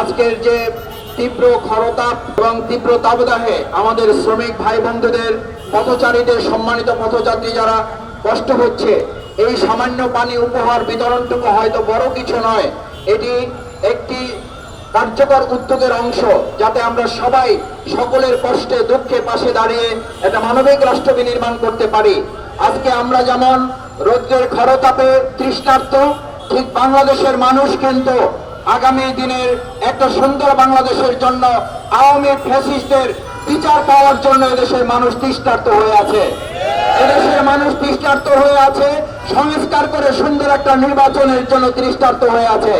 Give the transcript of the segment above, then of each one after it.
আজকের যে তীব্র খরতাপ এবং তীব্র তাবদাহে আমাদের শ্রমিক ভাই বন্ধুদের পথচারীদের সম্মানিত পথযাত্রী যারা কষ্ট হচ্ছে, এই সামান্য পানি উপহার বিতরণটুকু হয়তো বড় কিছু নয়। এটি একটি কার্যকর উদ্যোগের অংশ, যাতে আমরা সবাই সকলের কষ্টে, দুঃখে পাশে দাঁড়িয়ে একটা মানবিক রাষ্ট্র বিনির্মাণ করতে পারি। আজকে আমরা যেমন রৌদ্রের খরতাপে তৃষ্ণার্ত, ঠিক বাংলাদেশের মানুষ কিন্তু আগামী দিনের একটা সুন্দর বাংলাদেশের জন্য আওয়ামী ফ্যাসিস্টদের বিচার পাওয়ার জন্য এদেশের মানুষ তৃষ্ণার্ত হয়ে আছে। এদেশের মানুষ তৃষ্ণার্ত হয়ে আছে, সংস্কার করে সুন্দর একটা নির্বাচনের জন্য তৃষ্ণার্ত হয়ে আছে।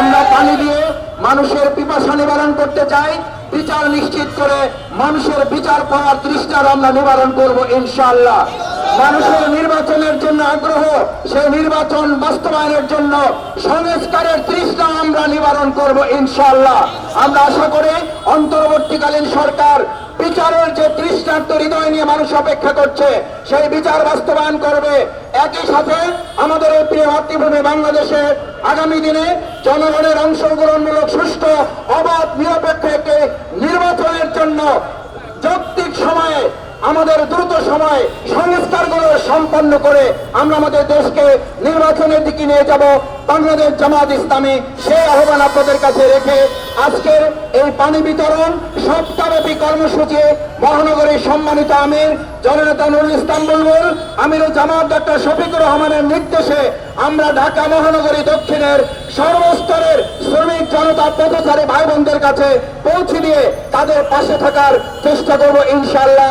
আমরা পানি দিয়ে মানুষের পিপাসা নিবারণ করতে চাই, বিচার নিশ্চিত করে মানুষের বিচার পাওয়ার তৃষ্ণার আমরা নিবারণ করব ইনশাআল্লাহ। মানুষের নির্বাচনের জন্য আগ্রহ, সেই নির্বাচন বাস্তবায়নের জন্য সংস্কারের তৃষ্ণা আমরা নিবারণ করব ইনশাল্লাহ আমরা আশা করি অন্তর্বর্তীকালীন সরকার বিচারের যে তৃষ্ণার্ত হৃদয় নিয়ে মানুষ অপেক্ষা করছে, সেই বিচার বাস্তবায়ন করবে। একই সাথে আমাদের এই প্রিয় মাতৃভূমি বাংলাদেশে আগামী দিনে জনগণের অংশগ্রহণমূলক সুষ্ঠু, অবাধ, নিরপেক্ষ একটি নির্বাচনের জন্য আমাদের দ্রুত সময় সংস্কারগুলো সম্পন্ন করে আমরা আমাদের দেশকে নির্বাচনের দিকে নিয়ে যাব। বাংলাদেশ জামাত ইসলামী, সেই আহ্বান আপনাদের কাছে রেখে আজকের এই পানি বিতরণ সপ্তাহব্যাপী কর্মসূচি মহানগরীর সম্মানিত আমির জননেতা নুরুল ইসলাম বুলবুল, আমির জামাত ডাক্তার শফিকুর রহমানের নির্দেশে আমরা ঢাকা মহানগরী দক্ষিণের সর্বস্তরের শ্রমিক জনতা পথচারী ভাই বোনদের কাছে পৌঁছে দিয়ে তাদের পাশে থাকার চেষ্টা করব ইনশাআল্লাহ।